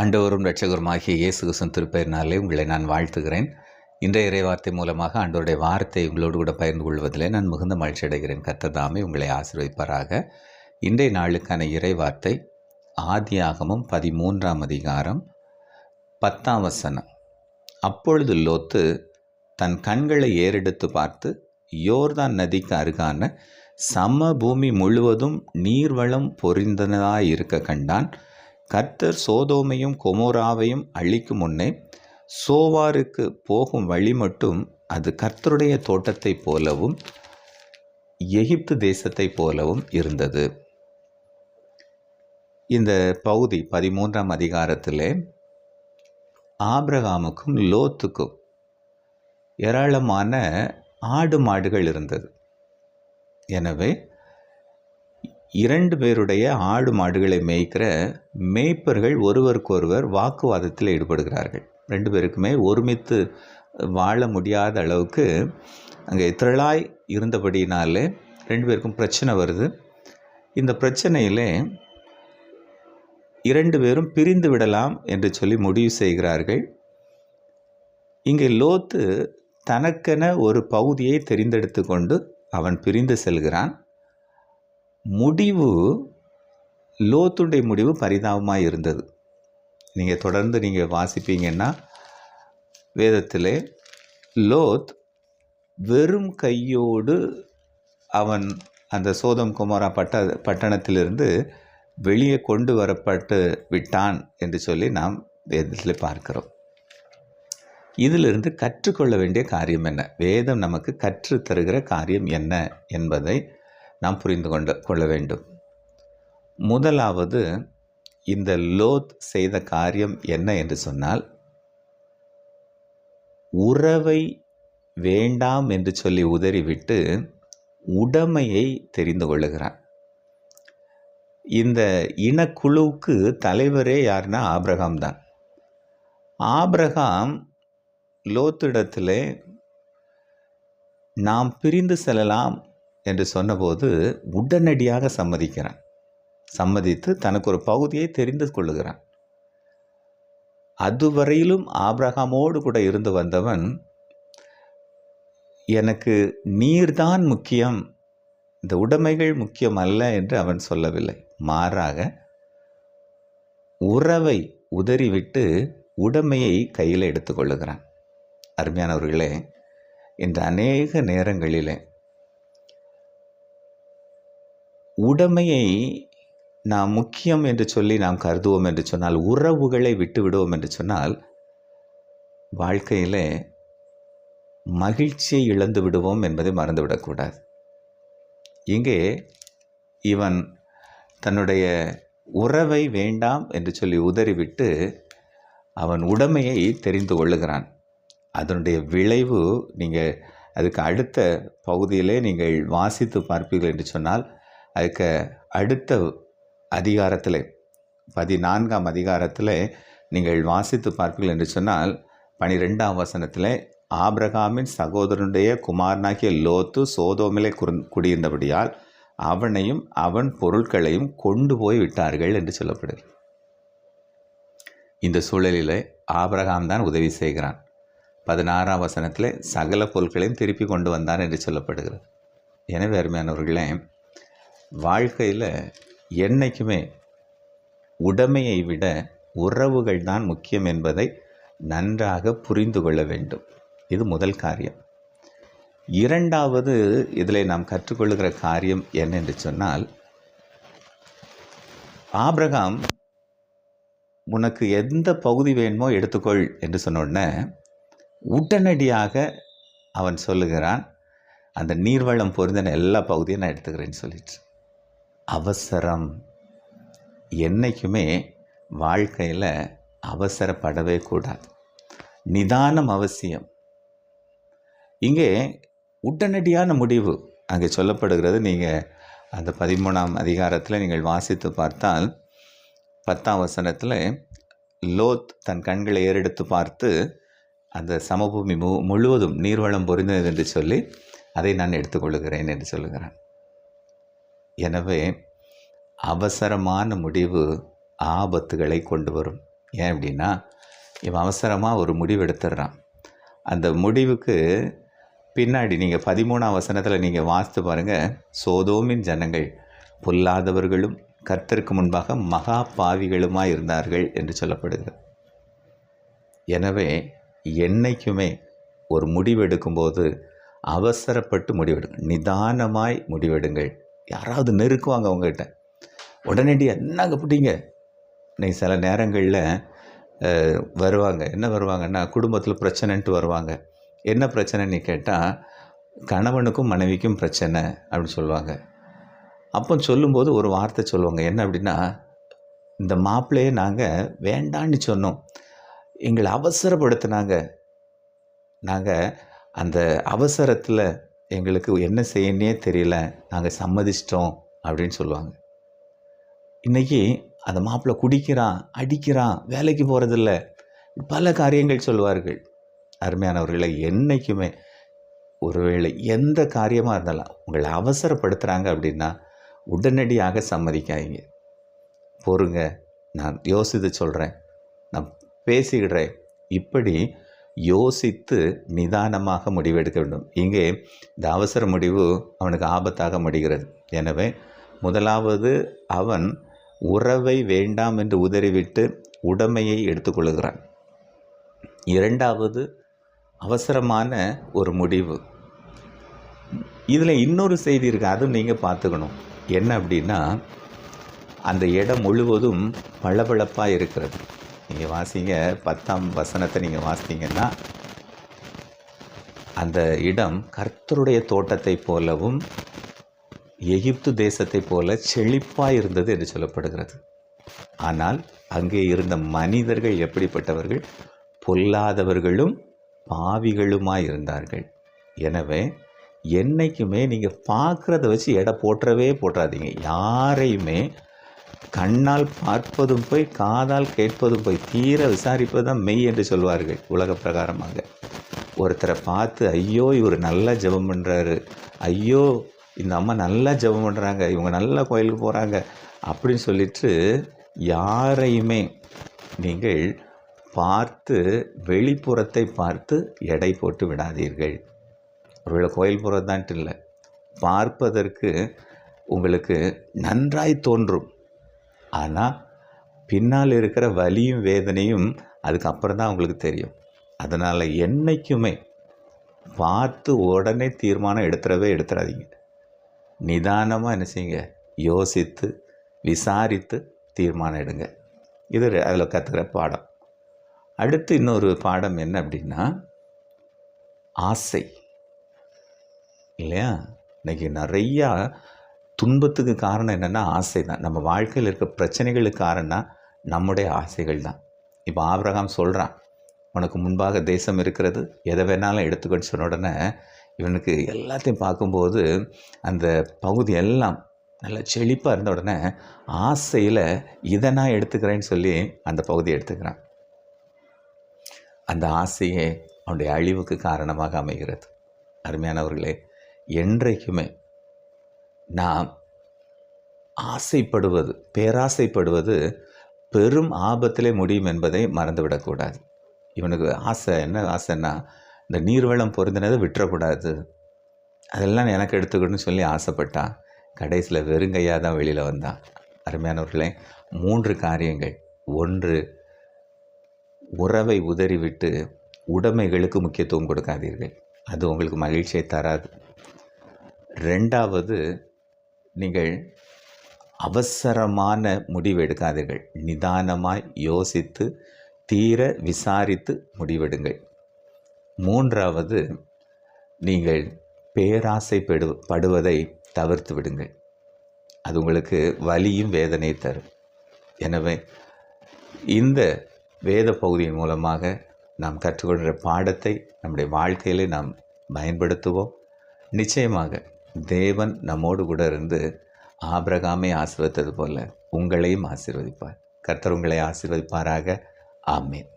ஆண்டவரும் ரட்சகருமாகிய இயேசு கிருஷ்ணன் திருப்பெயரினாலே உங்களை நான் வாழ்த்துகிறேன். இன்றைய இறைவார்த்தை மூலமாக ஆண்டோருடைய வார்த்தை உங்களோடு கூட பகிர்ந்து கொள்வதிலே நான் மிகுந்த மகிழ்ச்சி அடைகிறேன். கத்ததாமே உங்களை ஆசீர்வதிப்பாராக. இன்றைய நாளுக்கான இறைவார்த்தை ஆதியாகமும் பதிமூன்றாம் அதிகாரம் பத்தாம் வசனம். அப்பொழுது லோத்து தன் கண்களை ஏறெடுத்து பார்த்து யோர்தான் நதிக்கு அருகான சமபூமி முழுவதும் நீர்வளம் பொறிந்ததாக இருக்க கண்டான். கர்த்தர் சோதோமையும் கொமோராவையும் அழிக்கும் முன்னே சோவாருக்கு போகும் வழி மட்டும் அது கர்த்தருடைய தோட்டத்தைப் போலவும் எகிப்து தேசத்தைப் போலவும் இருந்தது. இந்த பகுதி பதிமூன்றாம் அதிகாரத்திலே ஆப்ரகாமுக்கும் லோத்துக்கும் ஏராளமான ஆடு மாடுகள் இருந்தது. எனவே இரண்டு பேருடைய ஆடு மாடுகளை மேய்க்கிற மேய்ப்பர்கள் ஒருவருக்கொருவர் வாக்குவாதத்தில் ஈடுபடுகிறார்கள். ரெண்டு பேருக்குமே ஒருமித்து வாழ முடியாத அளவுக்கு அங்கே திரளாய் இருந்தபடினாலே ரெண்டு பேருக்கும் பிரச்சனை வருது. இந்த பிரச்சனையிலே இரண்டு பேரும் பிரிந்து விடலாம் என்று சொல்லி முடிவு செய்கிறார்கள். இங்கே லோத்து தனக்கென ஒரு பகுதியை தெரிந்தெடுத்து கொண்டு அவன் பிரிந்து செல்கிறான். முடிவு லோத்துடைய முடிவு பரிதாபமாக இருந்தது. நீங்கள் தொடர்ந்து நீங்கள் வாசிப்பீங்கன்னா வேதத்தில் லோத் வெறும் கையோடு அவன் அந்த சோதம் குமாரா பட்ட பட்டணத்திலிருந்து வெளியே கொண்டு வரப்பட்டு விட்டான் என்று சொல்லி நாம் வேதத்தில் பார்க்கிறோம். இதிலிருந்து கற்றுக்கொள்ள வேண்டிய காரியம் என்ன? வேதம் நமக்கு கற்று தருகிற காரியம் என்ன என்பதை நாம் புரிந்து கொண்டு கொள்ள வேண்டும். முதலாவது இந்த லோத் செய்த காரியம் என்ன என்று சொன்னால் உறவை வேண்டாம் என்று சொல்லி உதறிவிட்டு உடைமையை தெரிந்து கொள்ளுகிறான். இந்த இனக்குழுவுக்கு தலைவரே யாருன்னா ஆப்ரஹாம் தான். ஆப்ரஹாம் லோத்திடத்தில் நாம் பிரிந்து செல்லலாம் என்று சொன்னபோது உடனடியாக சம்மதிக்கிறான். சம்மதித்து தனக்கு ஒரு பகுதியை தெரிந்து கொள்ளுகிறான். அதுவரையிலும் ஆப்ரஹாமோடு கூட இருந்து வந்தவன் எனக்கு நீர்தான் முக்கியம் இந்த உடைமைகள் முக்கியம் அல்ல என்று அவன் சொல்லவில்லை. மாறாக உறவை உதறிவிட்டு உடைமையை கையில் எடுத்துக்கொள்ளுகிறான் அருமையானவர்களே இன்று அநேக நேரங்களிலே உடைமையை நாம் முக்கியம் என்று சொல்லி நாம் கருதுவோம் என்று சொன்னால் உறவுகளை விட்டு விடுவோம் என்று சொன்னால் வாழ்க்கையில் மகிழ்ச்சியை இழந்து விடுவோம் என்பதை மறந்துவிடக்கூடாது. இங்கே இவன் தன்னுடைய உறவை வேண்டாம் என்று சொல்லி உதறிவிட்டு அவன் உடைமையை தெரிந்து கொள்ளுகிறான். அதனுடைய விளைவு நீங்கள் அதுக்கு அடுத்த பகுதியிலே நீங்கள் வாசித்து பார்ப்பீர்கள் என்று சொன்னால் அதுக்கு அடுத்த அதிகாரத்தில் பதினான்காம் அதிகாரத்தில் நீங்கள் வாசித்து பார்ப்பீர்கள் என்று சொன்னால் பனிரெண்டாம் வசனத்தில் ஆபிரகாமின் சகோதரனுடைய குமாரனாகிய லோத்து சோதோமிலே குடியிருந்தபடியால் அவனையும் அவன் பொருட்களையும் கொண்டு போய் விட்டார்கள் என்று சொல்லப்படுகிறது. இந்த சூழலில் ஆபிரகாம் தான் உதவி செய்கிறான். பதினாறாம் வசனத்தில் சகல பொருட்களையும் திருப்பி கொண்டு வந்தான் என்று சொல்லப்படுகிறது. எனவே அருமையானவர்களே வாழ்க்கையில் என்றைக்குமே உடைமையை விட உறவுகள் தான் முக்கியம் என்பதை நன்றாக புரிந்து கொள்ள வேண்டும். இது முதல் காரியம். இரண்டாவது இதில் நாம் கற்றுக்கொள்கிற காரியம் என்னென்று சொன்னால் ஆபிரகாம் உனக்கு எந்த பகுதி வேணுமோ எடுத்துக்கொள் என்று சொன்னோடனே உடனடியாக அவன் சொல்லுகிறான் அந்த நீர்வளம் பொருந்தின எல்லா பகுதியும் நான் எடுத்துக்கிறேன்னு சொல்லிட்டு. அவசரம். என்றைக்குமே வாழ்க்கையில் அவசரப்படவே கூடாது. நிதானம் அவசியம். இங்கே உடனடியான முடிவு அங்கே சொல்லப்படுகிறது நீங்கள் அந்த பதிமூணாம் அதிகாரத்தில் நீங்கள் வாசித்து பார்த்தால் பத்தாம் வசனத்தில் லோத் தன் கண்களை ஏறெடுத்து பார்த்து அந்த சமபூமி மு முழுவதும் நீர்வளம் பொருந்தது என்று சொல்லி அதை நான் எடுத்துக்கொள்கிறேன் என்று சொல்லுகிறான். எனவே அவசரமான முடிவு ஆபத்துகளை கொண்டு வரும். ஏன் அப்படின்னா இவன் அவசரமாக ஒரு முடிவு எடுத்துடுறான். அந்த முடிவுக்கு பின்னாடி நீங்கள் பதிமூணாம் வசனத்தில் நீங்கள் வாசித்து பாருங்கள் சோதோமின் ஜனங்கள் பொல்லாதவர்களும் கர்த்தருக்கு முன்பாக மகா பாவிகளுமாய் இருந்தார்கள் என்று சொல்லப்படுகிறது. எனவே என்னைக்குமே ஒரு முடிவெடுக்கும்போது அவசரப்பட்டு முடிவெடுங்க. நிதானமாய் முடிவெடுங்கள். யாராவது நெருக்குவாங்க அவங்ககிட்ட. உடனடியாக என்னங்க பிடிங்க இன்னைக்கு சில நேரங்களில் வருவாங்க. என்ன வருவாங்கன்னா குடும்பத்தில் பிரச்சனைன்ட்டு வருவாங்க. என்ன பிரச்சனைன்னு கேட்டால் கணவனுக்கும் மனைவிக்கும் பிரச்சனை அப்படின்னு சொல்லுவாங்க. அப்போ சொல்லும்போது ஒரு வார்த்தை சொல்லுவாங்க. என்ன அப்படின்னா இந்த மாப்பிள்ளையே நாங்கள் வேண்டான்னு சொன்னோம். எங்களை அவசரப்படுத்தினாங்க. நாங்கள் அந்த அவசரத்தில் எங்களுக்கு என்ன செய்யணே தெரியல. நாங்கள் சம்மதிச்சிட்டோம் அப்படின்னு சொல்லுவாங்க. இன்றைக்கி அந்த மாப்பிள்ளை குடிக்கிறான் அடிக்கிறான் வேலைக்கு போகிறதில்ல பல காரியங்கள் சொல்வார்கள். அருமையானவர்களை என்றைக்குமே ஒருவேளை எந்த காரியமாக இருந்தாலும் உங்களை அவசரப்படுத்துகிறாங்க அப்படின்னா உடனடியாக சம்மதிக்காதீங்க. பொறுங்க நான் யோசித்து சொல்கிறேன் நான் பேசிக்கிடுறேன். இப்படி யோசித்து நிதானமாக முடிவெடுக்க வேண்டும். இங்கே இந்த அவசர முடிவு அவனுக்கு ஆபத்தாக முடிகிறது. எனவே முதலாவது அவன் உறவை வேண்டாம் என்று உதறிவிட்டு உடமையை எடுத்துக்கொள்கிறான். இரண்டாவது அவசரமான ஒரு முடிவு. இதில் இன்னொரு செய்தி இருக்குது அதுவும் நீங்கள் பார்த்துக்கணும். என்ன அப்படின்னா அந்த இடம் முழுவதும் பளபளப்பாக இருக்கிறது. நீங்கள் வாசிங்க. பத்தாம் வசனத்தை நீங்கள் வாசித்தீங்கன்னா அந்த இடம் கர்த்தருடைய தோட்டத்தைப் போலவும் எகிப்து தேசத்தைப் போல செழிப்பாக இருந்தது என்று சொல்லப்படுகிறது. ஆனால் அங்கே இருந்த மனிதர்கள் எப்படிப்பட்டவர்கள்? பொல்லாதவர்களும் பாவிகளுமாய் இருந்தார்கள். எனவே என்றைக்குமே நீங்கள் பார்க்குறத வச்சு எடை போட்டுறவே போட்டுறாதீங்க யாரையுமே கண்ணால் பார்ப்பதும் போய் காதால் கேட்பதும் போய் தீர விசாரிப்பது தான் மெய் என்று சொல்வார்கள் உலக பிரகாரமாக. ஒருத்தரை பார்த்து ஐயோ இவர் நல்லா ஜெபம் பண்ணுறாரு ஐயோ இந்த அம்மா நல்லா ஜெபம் பண்ணுறாங்க இவங்க நல்லா கோயிலுக்கு போகிறாங்க அப்படின்னு சொல்லிட்டு யாரையுமே நீங்கள் பார்த்து வெளிப்புறத்தை பார்த்து எடை போட்டு விடாதீர்கள். ஒருவேளை கோயில் போகிறதான்ட்டு இல்லை. பார்ப்பதற்கு உங்களுக்கு நன்றாய் தோன்றும். ஆனால் பின்னால் இருக்கிற வலியும் வேதனையும் அதுக்கப்புறம் தான் உங்களுக்கு தெரியும். அதனால் என்றைக்குமே பார்த்து உடனே தீர்மானம் எடுத்துடவே எடுத்துடாதீங்க நிதானமாக என்ன செய்யுங்க? யோசித்து விசாரித்து தீர்மானம் எடுங்க. இது அதில் கற்றுக்கிற பாடம். அடுத்து இன்னொரு பாடம் என்ன அப்படின்னா ஆசை. இல்லையா? இன்னைக்கு நிறையா துன்பத்துக்கு காரணம் என்னென்னா ஆசை தான் நம்ம வாழ்க்கையில் இருக்க பிரச்சனைகளுக்கு காரணம் நம்முடைய ஆசைகள் தான். இப்போ ஆபிரகாம் சொல்கிறான் உனக்கு முன்பாக தேசம் இருக்கிறது எதை வேணாலும் எடுத்துக்கிட்டு சொன்ன உடனே இவனுக்கு எல்லாத்தையும் பார்க்கும்போது அந்த பகுதி எல்லாம் நல்லா செழிப்பாக இருந்த உடனே ஆசையில் இதை நான் எடுத்துக்கிறேன்னு சொல்லி அந்த பகுதியை எடுத்துக்கிறான். அந்த ஆசையே அவனுடைய அழிவுக்கு காரணமாக அமைகிறது. அருமையானவர்களே என்றைக்குமே நாம் ஆசைப்படுவது பேராசைப்படுவது பெரும் ஆபத்திலே முடியும் என்பதை மறந்துவிடக்கூடாது. இவனுக்கு ஆசை என்ன? ஆசைன்னா இந்த நீர்வளம் பொருந்தினதை விட்டுறக்கூடாது. அதெல்லாம் எனக்கு எடுத்துக்கணும்னு சொல்லி ஆசைப்பட்டான் கடைசியில் வெறுங்கையாக தான் வெளியில் வந்தான் அருமையானவர்களே மூன்று காரியங்கள். ஒன்று உறவை உதறிவிட்டு உடைமைகளுக்கு முக்கியத்துவம் கொடுக்காதீர்கள். அது உங்களுக்கு மகிழ்ச்சியை தராது. ரெண்டாவது நீங்கள் அவசரமான முடிவெடுக்காதீர்கள். நிதானமாய் யோசித்து தீர விசாரித்து முடிவெடுங்கள். மூன்றாவது நீங்கள் பேராசைப்படு படுவதை தவிர்த்து விடுங்கள். அது உங்களுக்கு வலியும் வேதனை தரும். எனவே இந்த வேத பகுதியின் மூலமாக நாம் கற்றுக்கொள்கிற பாடத்தை நம்முடைய வாழ்க்கையிலே நாம் பயன்படுத்துவோம். நிச்சயமாக தேவன் நம்மோடு கூட இருந்து ஆபிரகாமை ஆசிர்வதித்தது போல உங்களையும் ஆசிர்வதிப்பார். கர்த்தர் உங்களை ஆசீர்வதிப்பாராக. ஆமேன்.